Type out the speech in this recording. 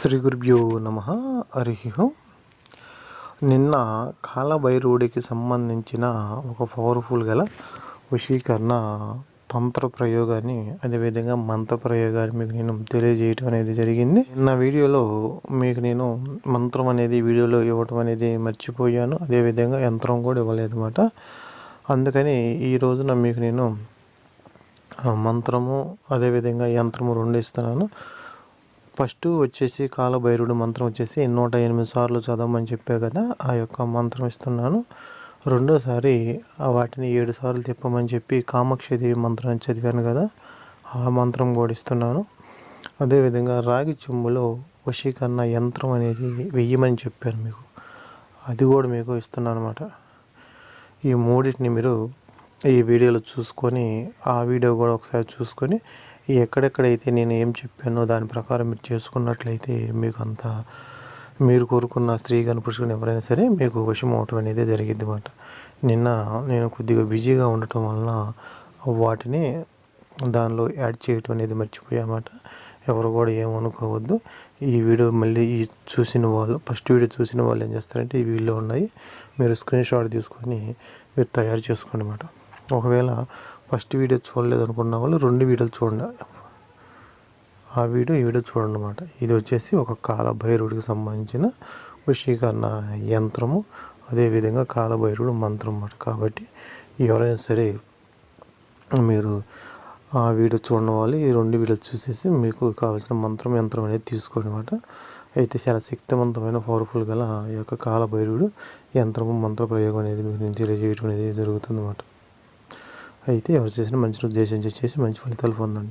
శ్రీ గురుభ్యో నమ. హరి నిన్న కాలభైరవుడికి సంబంధించిన ఒక పవర్ఫుల్ గల వశీకరణ తంత్ర ప్రయోగాన్ని అదేవిధంగా మంత్ర ప్రయోగాన్ని మీకు నేను తెలియజేయటం అనేది జరిగింది. నిన్న వీడియోలో మీకు నేను మంత్రం అనేది వీడియోలో ఇవ్వటం అనేది మర్చిపోయాను. అదేవిధంగా యంత్రం కూడా ఇవ్వలేదు అనమాట అందుకని ఈ రోజున మీకు నేను మంత్రము అదేవిధంగా యంత్రము రెండు ఇస్తున్నాను. ఫస్ట్ వచ్చేసి కాలభైరుడు మంత్రం వచ్చేసి నూట ఎనిమిది సార్లు చదవమని చెప్పే కదా ఆ యొక్క మంత్రం ఇస్తున్నాను. రెండోసారి వాటిని ఏడు సార్లు తిప్పమని చెప్పి కామాక్షిదేవి మంత్రాన్ని చదివాను కదా ఆ మంత్రం కూడా ఇస్తున్నాను. అదేవిధంగా రాగి చెంబులో వశీకరణ యంత్రం అనేది వెయ్యమని చెప్పాను మీకు. అది కూడా మీకు ఇస్తున్నాను అనమాట ఈ మూడింటిని మీరు ఈ వీడియోలో చూసుకొని ఆ వీడియో కూడా ఒకసారి చూసుకొని ఎక్కడెక్కడైతే నేను ఏం చెప్పానో దాని ప్రకారం మీరు చేసుకున్నట్లయితే మీకు అంత మీరు కోరుకున్న స్త్రీ కానీ పురుషుని ఎవరైనా సరే మీకు వశం అవటం అనేది జరిగింది అనమాట నిన్న నేను కొద్దిగా బిజీగా ఉండటం వలన వాటిని దానిలో యాడ్ చేయటం అనేది మర్చిపోయామాట ఎవరు కూడా ఏమనుకోవద్దు ఈ వీడియో మళ్ళీ ఈ చూసిన వాళ్ళు ఫస్ట్ వీడియో చూసిన వాళ్ళు ఏం చేస్తారంటే ఈ వీడియో ఉన్నాయి. మీరు స్క్రీన్ షాట్ తీసుకొని మీరు తయారు చేసుకోండి అన్నమాట. ఒకవేళ ఫస్ట్ వీడియో చూడలేదు అనుకున్న వాళ్ళు రెండు వీడియోలు చూడండి. ఆ వీడియో ఈ వీడియో చూడండి అనమాట ఇది వచ్చేసి ఒక కాలభైరుడికి సంబంధించిన వశీకరణ యంత్రము. అదేవిధంగా కాలభైరుడు మంత్రం అన్నమాట. కాబట్టి ఎవరైనా సరే మీరు ఆ వీడియో చూడడం వాళ్ళు ఈ రెండు వీడియోలు చూసేసి మీకు కావాల్సిన మంత్రం యంత్రం అనేది తీసుకోండి అనమాట అయితే చాలా శక్తివంతమైన పవర్ఫుల్ గల ఈ యొక్క కాలభైరుడు యంత్రము మంత్ర ప్రయోగం అనేది మీకు నేను తెలియజేయడం అనేది జరుగుతుంది అనమాట అయితే ఎవరు చేసినా మంచి ఉద్దేశం చేసి మంచి ఫలితాలు పొందండి.